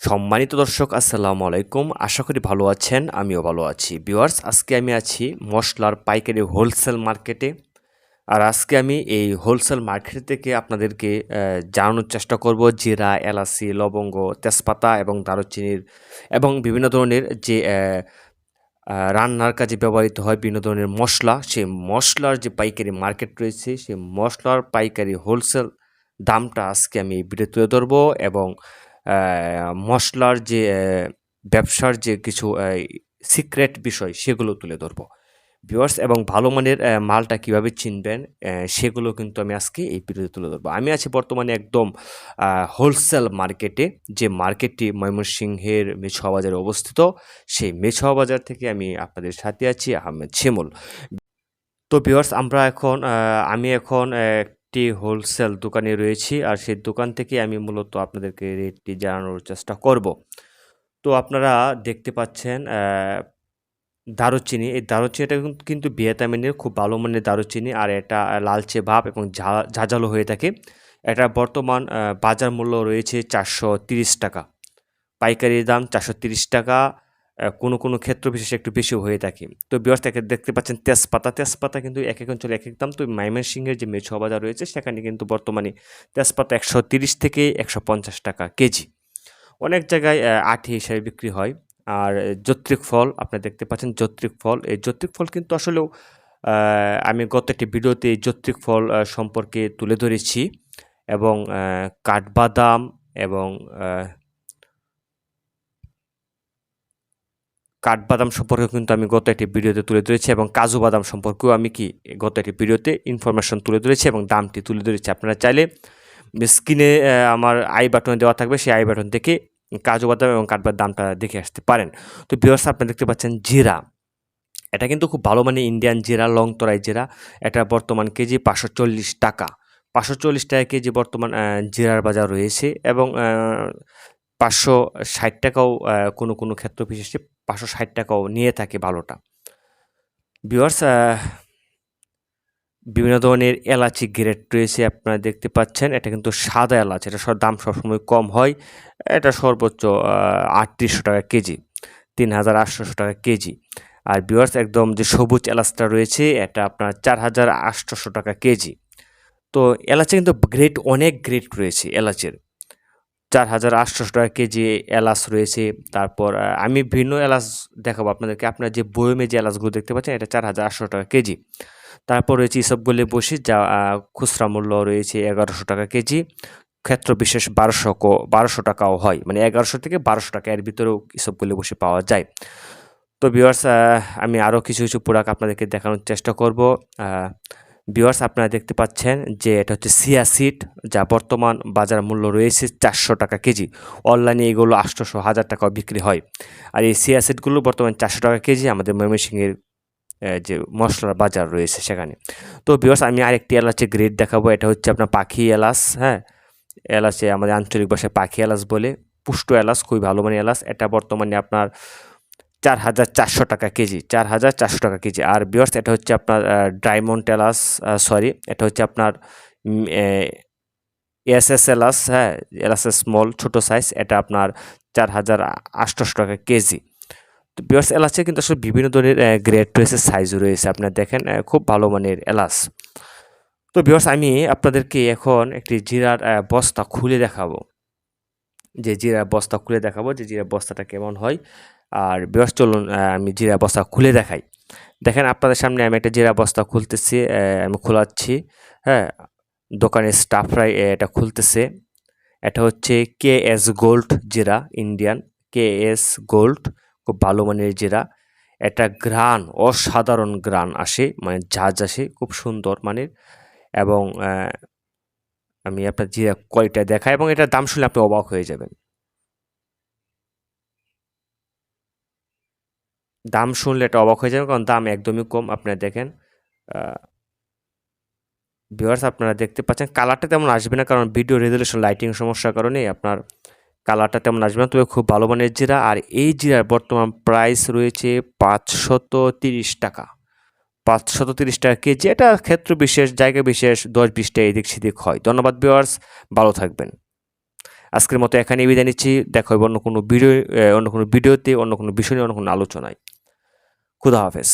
সম্মানিত দর্শক, আসসালামু আলাইকুম। আশা করি ভালো আছেন, আমিও ভালো আছি। ভিউয়ার্স, আজকে আমি আছি মশলার পাইকারি হোলসেল মার্কেটে। আর আজকে আমি এই হোলসেল মার্কেট থেকে আপনাদেরকে জানানোর চেষ্টা করব জিরা, এলাচি, লবঙ্গ, তেজপাতা এবং দারুচিনির এবং বিভিন্ন ধরনের যে রান্নার কাজে ব্যবহৃত হয় বিভিন্ন ধরনের মশলা। সেই মশলার যে পাইকারি মার্কেট রয়েছে, সেই মশলার পাইকারি হোলসেল দামটা আজকে আমি ভিডিও তুলে ধরবো এবং মশলার যে ব্যবসার যে কিছু সিক্রেট বিষয় সেগুলো তুলে ধরবো। ভিউয়ার্স এবং ভালো মানের মালটা কীভাবে চিনবেন সেগুলো কিন্তু আমি আজকে এই ভিডিওতে তুলে ধরবো। আমি আছি বর্তমানে একদম হোলসেল মার্কেটে যে মার্কেটটি ময়মনসিংহের মেছোয়া বাজারে অবস্থিত, সেই মেছোয়া বাজার থেকে আমি আপনাদের সাথে আছি, আহমেদ শিমুল। তো ভিউয়ার্স আমরা এখন আমি এখন একটি হোলসেল দোকানে রয়েছি আর সেই দোকান থেকে আমি মূলত আপনাদেরকে রেটটি জানানোর চেষ্টা করব। তো আপনারা দেখতে পাচ্ছেন দারুচিনি। এই দারুচিনিটা কিন্তু- ভিয়েতনামের খুব ভালো মানের দারুচিনি আর এটা লালচে ভাব এবং ঝাঁঝালো হয়ে থাকে। এটা বর্তমান বাজার মূল্য রয়েছে চারশো টাকা। পাইকারি দাম চারশো টাকা। কোনো কোনো ক্ষেত্র বিশেষে একটু বেশি হয়ে থাকে। তো বিয়স থেকে দেখতে পাচ্ছেন তেজপাতা। তেজপাতা কিন্তু এক এক অঞ্চলে এক এক দাম। তো ময়মনসিংহের যে মেছো বাজার রয়েছে, সেখানে কিন্তু বর্তমানে তেজপাতা একশো তিরিশ থেকে একশো পঞ্চাশ টাকা কেজি। অনেক জায়গায় আঠি হিসাবে বিক্রি হয়। আর যত্রিক ফল আপনারা দেখতে পাচ্ছেন যত্রিক ফল। এই যত্রিক ফল কিন্তু আসলেও আমি গত একটি ভিডিওতে যত্রিক ফল সম্পর্কে তুলে ধরেছি। এবং কাঠবাদাম এবং কাঠবাদাম সম্পর্কে কিন্তু আমি গত একটি ভিডিওতে তুলে ধরেছি এবং কাজু বাদাম সম্পর্কেও আমি কি গত একটি ভিডিওতে ইনফরমেশন তুলে ধরেছি এবং দামটি তুলে ধরেছি। আপনারা চাইলে স্ক্রিনে আমার আই বাটনে দেওয়া থাকবে, সেই আই বাটন থেকে কাজু বাদাম এবং কাঠবাদাম দামটা দেখে আসতে পারেন। তো বিয়ার্স আপনারা দেখতে পাচ্ছেন জিরা। এটা কিন্তু খুব ভালো মানে ইন্ডিয়ান জিরা লং তরাই জিরা। এটা বর্তমান কেজি পাঁচশো চল্লিশ টাকা। পাঁচশো চল্লিশ টাকা কেজি বর্তমান জিরার বাজার রয়েছে এবং পাঁচশো ষাট টাকাও কোনো কোনো ক্ষেত্র বিশেষে পাঁচশো ষাট টাকাও নিয়ে থাকে ভালোটা। বিয়ার্স বিভিন্ন ধরনের এলাচি গ্রেড রয়েছে আপনারা দেখতে পাচ্ছেন, এটা কিন্তু সাদা এলাচ, এটা সব দাম সবসময় কম হয়, এটা সর্বোচ্চ আটত্রিশশো টাকা কেজি তিন হাজার আটশোশো টাকা কেজি। আর বিওয়ার্স একদম যে সবুজ এলাচটা রয়েছে, এটা আপনার চার হাজার আটশোশো টাকা কেজি। তো এলাচে কিন্তু গ্রেড অনেক গ্রেড রয়েছে এলাচের। চার হাজার আটশোশো টাকা কেজি এলাচ রয়েছে। তারপর আমি ভিন্ন এলাচ দেখাবো আপনাদেরকে। আপনার যে বয়মে যে এলাচগুলো দেখতে পাচ্ছেন, এটা চার হাজার আটশো টাকা কেজি। তারপর রয়েছে ইসবগুলি বসি যা খুচরা মূল্য রয়েছে এগারোশো টাকা কেজি। ক্ষেত্র বিশেষ বারোশো বারোশো টাকাও হয়। মানে এগারোশো থেকে বারোশো টাকা এর ভিতরেও ইসবগুলি বসে পাওয়া যায়। তো ভিউয়ার্স আমি আরও কিছু কিছু প্রোডাক্ট আপনাদেরকে দেখানোর চেষ্টা করব। ভিউয়ার্স আপনারা দেখতে পাচ্ছেন যে এটা হচ্ছে সিয়া সিড, যা বর্তমান বাজার মূল্য রয়েছে চারশো টাকা কেজি। অনলাইনে এগুলো আটশোশো হাজার টাকাও বিক্রি হয়। আর এই সিয়া সিডগুলো বর্তমানে চারশো টাকা কেজি, আমাদের ময়মনসিংহের যে মশলার বাজার রয়েছে সেখানে। তো ভিউয়ার্স আমি আরেকটি এলাচের গ্রেড দেখাবো। এটা হচ্ছে আপনার পাখি এলাচ হ্যাঁ? এলাচে আমাদের আঞ্চলিক ভাষায় পাখি এলাচ বলে। পুষ্ট এলাচ, খুবই ভালো মানে এলাচ। এটা বর্তমানে আপনার চার হাজার চারশো টাকা কেজি, চার হাজার চারশো টাকা কেজি। আর বিয়ার্স এটা হচ্ছে আপনার ডায়মন্ড এলাচ সরি এটা হচ্ছে আপনার এস এস এলাচ হ্যাঁ এলাচ স্মল ছোট সাইজ এটা আপনার চার হাজার আটশোশো টাকা কেজি। তো বিয়ার্স এলাচে কিন্তু আসলে বিভিন্ন ধরনের গ্রেড রয়েছে সাইজও রয়েছে। আপনার দেখেন খুব ভালো মানের এলাচ তো বিয়ার্স আমি আপনাদেরকে এখন একটি জিরার বস্তা খুলে দেখাবো। যে জিরা বস্তা খুলে দেখাবো যে জিরা বস্তাটা কেমন হয়। আর বিয়ার্স, চলুন আমি জিরা বস্তা খুলে দেখাই। দেখেন, আপনাদের সামনে আমি একটা জিরা বস্তা খুলতেছি আমি খোলাচ্ছি হ্যাঁ। দোকানের স্টাফরাই এটা খুলতেছে। এটা হচ্ছে কে এস গোল্ড জিরা, ইন্ডিয়ান। কে এস গোল্ড, খুব ভালো মানের জিরা। এটা গ্রান অসাধারণ গ্রান আসে মানে ঝাঁজ আসে, খুব সুন্দর মানের। এবং আমি আপনার জিরা কোয়ালিটি দেখাই এবং এটার দাম শুনলে আপনি অবাক হয়ে যাবেন। দাম শুনলে এটা অবাক হয়ে যাবে কারণ দাম একদমই কম। আপনারা দেখেন ভিউয়ার্স আপনারা দেখতে পাচ্ছেন কালারটা তেমন আসবে না কারণ ভিডিও রেজুলেশন লাইটিং সমস্যার কারণে আপনার কালারটা তেমন আসবে না। তবে খুব ভালো মানের জিরা, আর এই জিরার বর্তমান প্রাইস রয়েছে পাঁচশত তিরিশ টাকা। পাঁচশত তিরিশ টাকা কেজি। এটা ক্ষেত্র বিশেষ, জায়গা বিশেষ, দশ বিশটা এদিক সেদিক হয়। ধন্যবাদ বিওয়ার্স ভালো থাকবেন। আজকের মতো এখানে বিদায় নিচ্ছি। দেখা হবে অন্য কোনো ভিডিও অন্য কোনো ভিডিওতে, অন্য কোনো বিষয় নিয়ে, অন্য কোনো আলোচনায়। খুদা হাফেজ।